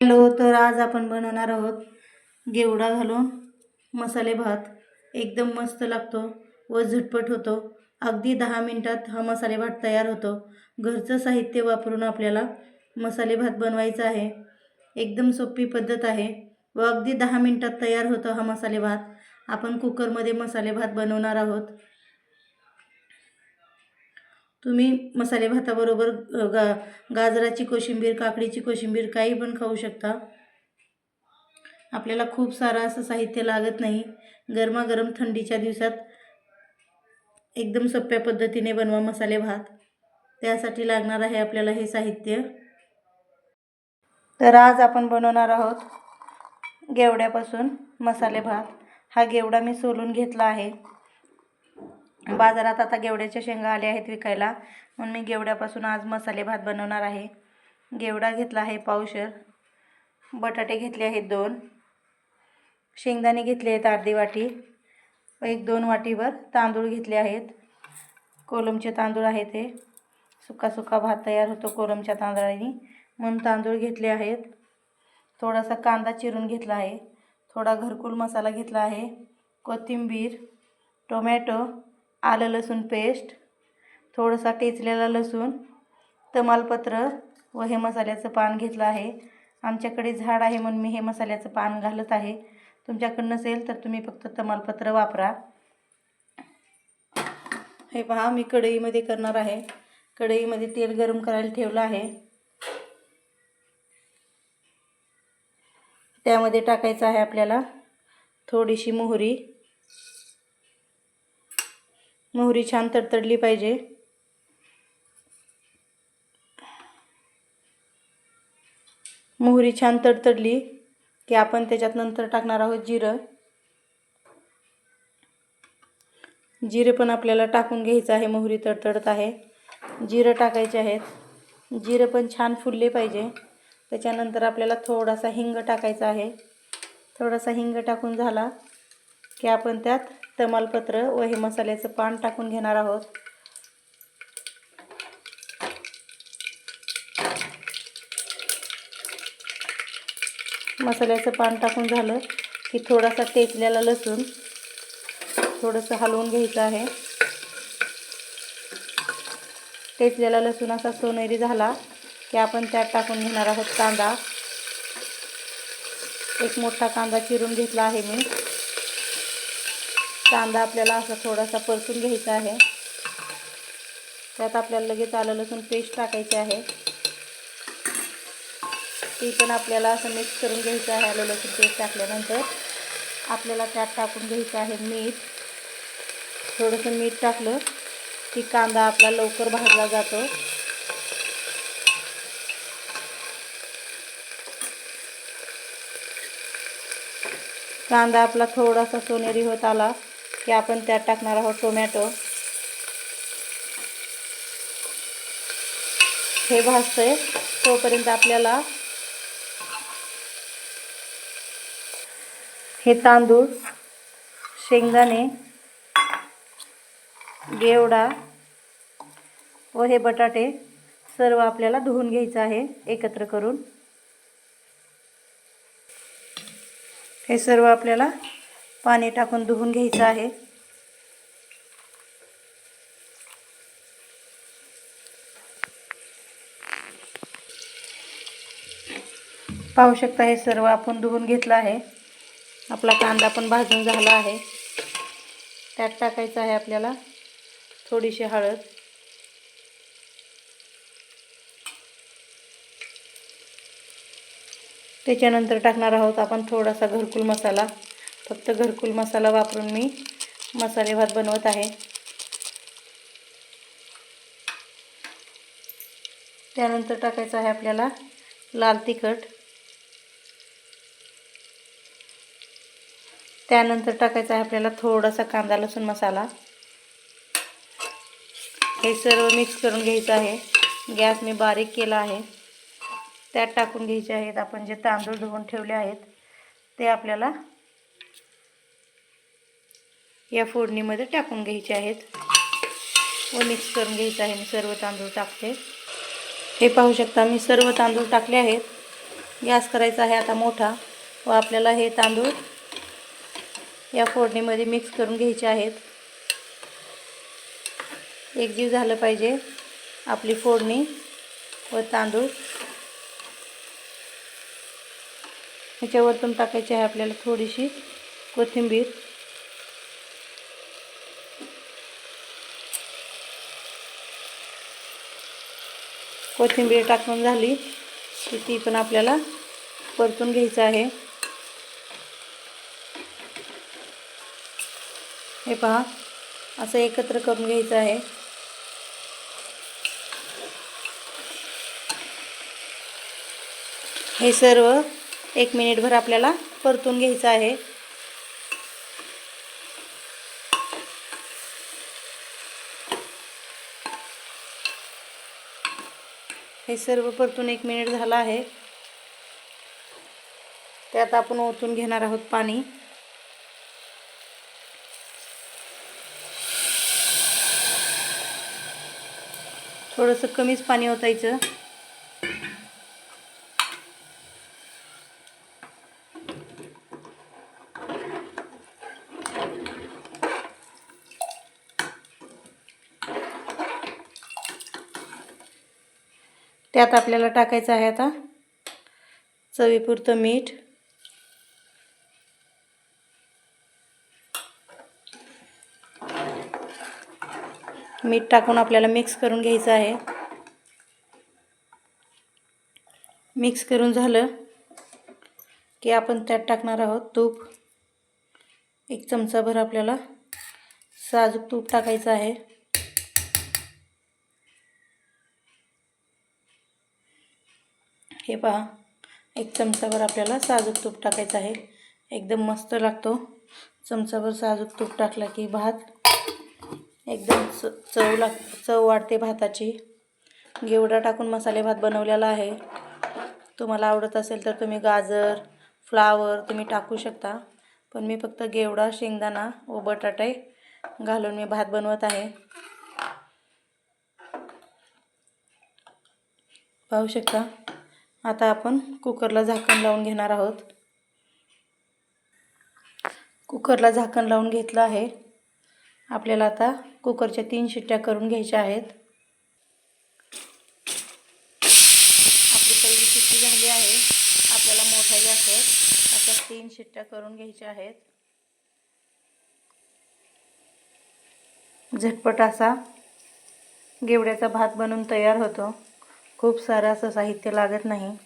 Hello तर आज आपण बनवणार आहोत गेवडा घालून मसाले भात. एकदम मस्त लागतो व झटपट होतो. अगदी दहा मिनटात हा मसाले भात तयार होतो. घरचं साहित्य वापरून आपल्याला मसाले भात बनवायचा आहे. एकदम सोपी पद्धत आहे व अगदी दहा मिनटात तयार होतो हा मसाले भात. आपण कुकरमध्ये मसाले भात बनवणार आहोत. तुम्ही मसाले भाताबरोबर गा गाजराची कोशिंबीर काकडीची कोशिंबीर काही पण खाऊ शकता. आपल्याला खूप सारं असं साहित्य लागत नाही. गरमागरम थंडीच्या दिवसात एकदम सोप्या पद्धतीने बनवा मसाले भात. त्यासाठी लागणार आहे आपल्याला हे साहित्य. तर आज आपण बनवणार आहोत गेवड्यापासून मसाले भात. हा गेवडा मी सोलून घेतला आहे. बाजारात आता गेवड्याच्या शेंगा आल्या आहेत विकायला. म्हणून मी गेवड्यापासून आज मसाले भात बनवणार आहे. गेवडा घेतला आहे पावशर. बटाटे घेतले आहेत दोन. शेंगदाणे घेतले आहेत अर्धी वाटी. एक दोन वाटीवर तांदूळ घेतले आहेत. कोलमचे तांदूळ आहे ते. सुका सुका भात तयार होतो कोलमच्या तांदळाने. म्हणून तांदूळ घेतले आहेत. थोडासा कांदा चिरून घेतला आहे. थोडा घरकुल मसाला घेतला आहे. कोथिंबीर टोमॅटो आलं लसूण पेस्ट थोडासा टेचलेला लसूण तमालपत्र व हे मसाल्याचं पान घेतलं आहे. आमच्याकडे झाड आहे म्हणून मी हे मसाल्याचं पान घालत आहे. तुमच्याकडं नसेल तर तुम्ही फक्त तमालपत्र वापरा. हे पहा मी कढईमध्ये करणार आहे. कढईमध्ये तेल गरम करायला ठेवलं आहे. त्यामध्ये टाकायचं आहे आपल्याला थोडीशी मोहरी. मोहरी छान तडतडली पाहिजे. मोहरी छान तडतडली की आपण त्याच्यात नंतर टाकणार आहोत जिरं. जिरे पण आपल्याला टाकून घ्यायचं आहे मोहरी तडतडत आहे. जिरं टाकायचे आहेत. जिरं पण छान फुलले पाहिजे. त्याच्यानंतर आपल्याला थोडासा हिंग टाकायचा आहे. थोडासा हिंग टाकून झाला की आपण त्यात तमालपत्र व हे मसाल्याचं पान टाकून घेणार आहोत. मसाल्याचं पान टाकून झालं की थोडासा टेचलेला लसूण थोडंसं हलवून घ्यायचं आहे. टेचलेला लसूण असा सोनेरी झाला की आपण त्यात टाकून घेणार आहोत कांदा. एक मोठा कांदा चिरून घेतला आहे मी. कांदा आपल्याला असा थोडासा परतून घ्यायचा आहे. त्यात आपल्याला लगेच आलं लसूण पेस्ट टाकायची आहे. ती पण आपल्याला असं मिक्स करून घ्यायचं आहे. आलं लसूण पेस्ट टाकल्यानंतर आपल्याला त्यात टाकून घ्यायचं आहे मीठ. थोडंसं मीठ टाकलं की कांदा आपला लवकर भाजला जातो. कांदा आपला थोडासा सोनेरी होत आला. की आपण त्यात टाकणार आहोत टोमॅटो. हे भाजतंय. तोपर्यंत आपल्याला हे तांदूळ शेंगदाणे गेवडा व हे बटाटे सर्व आपल्याला धुवून घ्यायचं आहे एकत्र करून. हे सर्व आपल्याला पाणी टाकून धुवून घ्यायचं आहे. पाहू शकता हे सर्व आपण धुवून घेतलं आहे. आपला कांदा पण भाजून झाला आहे. त्यात टाकायचं आहे आपल्याला थोडीशी हळद. त्याच्यानंतर टाकणार आहोत आपण थोडासा घरकुल मसाला. फक्त घरकुल मसाला वापरून मी मसाले भात बनवत आहे. त्यानंतर टाकायचं आहे आपल्याला लाल तिखट. त्यानंतर टाकायचा आहे आपल्याला थोडासा कांदा लसूण मसाला. हे सर्व मिक्स करून घ्यायचं आहे. गॅस मी बारीक केला आहे. त्यात टाकून घ्यायचे आहेत आपण जे तांदूळ धुवून ठेवले आहेत ते आपल्याला या फोडणीमध्ये टाकून घ्यायचे आहेत. व मिक्स करून घ्यायचं आहे. मी सर्व तांदूळ टाकते हे पाहू शकता मी सर्व तांदूळ टाकले आहेत. गॅस करायचा आहे आता मोठा. व आपल्याला हे तांदूळ या फोडणीमध्ये मिक्स करून घ्यायचे आहेत. एकजीव झालं पाहिजे आपली फोडणी व तांदूळ. ह्याच्यावरतून टाकायची आहे आपल्याला थोडीशी कोथिंबीर. कोथिंबीर टाकून झाली की ती पण आपल्याला परतून घ्यायचं आहे. हे पहा असं एकत्र करून घ्यायचं आहे. हे सर्व एक मिनिटभर आपल्याला परतून घ्यायचं आहे. हे सर्व परतून एक मिनिट झालं आहे. त्यात आपण ओतून घेणार आहोत पाणी. थोडंसं कमीच पाणी ओतायचं. त्यात आपल्याला टाकायचं आहे आता चवीपुरतं मीठ. मीठ टाकून आपल्याला मिक्स करून घ्यायचं आहे. मिक्स करून झालं की आपण त्यात टाकणार आहोत तूप. एक चमचाभर आपल्याला साजूक तूप टाकायचं आहे. हे पहा एक चमचाभर आपल्याला साजूक तूप टाकायचं आहे. एकदम मस्त लागतो. चमचाभर साजूक तूप टाकला की भात एकदम च चव लाग चव वाढते भाताची. गेवडा टाकून मसाले भात बनवलेला आहे. तुम्हाला आवडत असेल तर तुम्ही गाजर फ्लावर तुम्ही टाकू शकता. पण मी फक्त गेवडा शेंगदाणा व बटाटे घालून मी भात बनवत आहे. पाहू शकता? आता आपण कुकरला झाकण लावून घेणार आहोत. कुकरला झाकण लावून घेतलं आहे. आपल्याला आता कुकरच्या तीन शिट्ट्या करून घ्यायच्या आहेत. आपली पहिली शिट्टी झाली आहे. आपल्याला मोठ्या गॅसवर अशा तीन शिट्ट्या करून घ्यायच्या आहेत. झटपट असा गेवड्याचा भात बनून तयार होतो. खूप सारं असं साहित्य लागत नाही.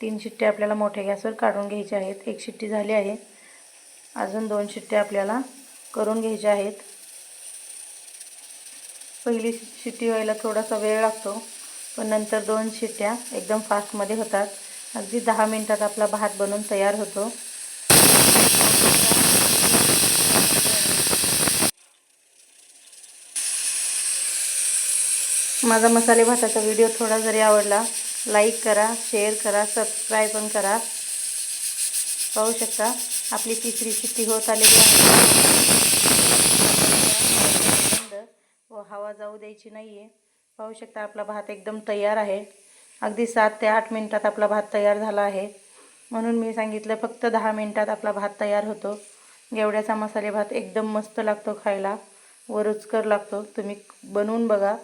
तीन शिट्ट्या आपल्याला मोठ्या गॅसवर काढून घ्यायच्या आहेत. एक शिट्टी झाली आहे. अजून दोन शिट्ट्या आपल्याला करून घ्यायच्या आहेत. पहिली शिट्टी व्हायला थोडासा वेळ लागतो पण नंतर दोन शिट्ट्या एकदम फास्टमध्ये होतात. अगदी दहा मिनटात आपला भात बनवून तयार होतो. माझा मसाले भाताचा व्हिडिओ थोडा जरी आवडला लाईक करा शेअर करा सबस्क्राईब पण करा. पाहू शकता आपली तिसरी शिट्टी होत आलेली आहे. व हवा जाऊ द्यायची नाही आहे पाहू शकता आपला भात एकदम तयार आहे. अगदी सात ते आठ मिनटात आपला भात तयार झाला आहे. म्हणून मी सांगितलं फक्त दहा मिनटात आपला भात तयार होतो. गेवड्याचा मसाले भात एकदम मस्त लागतो खायला. व रुचकर लागतो. तुम्ही बनवून बघा.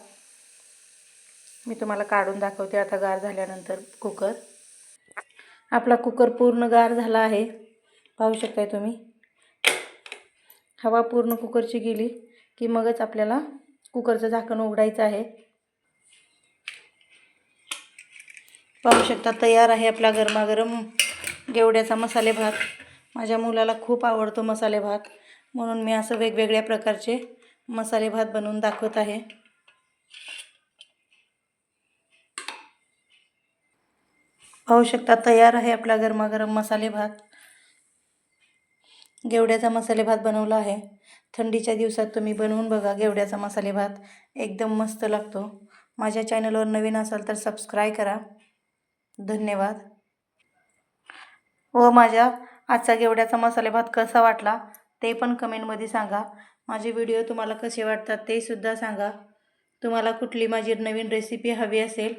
मी तुम्हाला काढून दाखवते आता गार झाल्यानंतर कुकर. आपला कुकर पूर्ण गार झाला आहे. पाहू शकताय तुम्ही. हवा पूर्ण कुकरची गेली की मगच आपल्याला कुकरचं झाकण उघडायचं आहे. पाहू शकता तयार आहे आपला गरमागरम गेवड्याचा मसाले भात. माझ्या मुलाला खूप आवडतो मसाले भात. म्हणून मी असं वेगवेगळ्या प्रकारचे मसाले भात बनवून दाखवत आहे. पाहू शकता तयार आहे आपला गरमागरम मसाले भात. गेवड्याचा मसाले भात बनवला आहे. थंडीच्या दिवसात तुम्ही बनवून बघा गेवड्याचा मसाले भात. एकदम मस्त लागतो. माझ्या चॅनलवर नवीन असाल तर सबस्क्राईब करा. धन्यवाद. व माझ्या आजचा गेवड्याचा मसाले भात कसा वाटला ते पण कमेंटमध्ये सांगा. माझे व्हिडिओ तुम्हाला कसे वाटतात ते सुद्धा सांगा. तुम्हाला कुठली माझी नवीन रेसिपी हवी असेल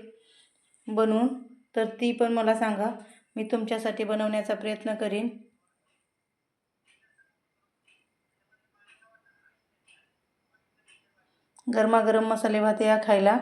बनवून तर ती पण मला सांगा. मी तुमच्यासाठी बनवण्याचा प्रयत्न करीन. गरमागरम मसाले भात या खायला.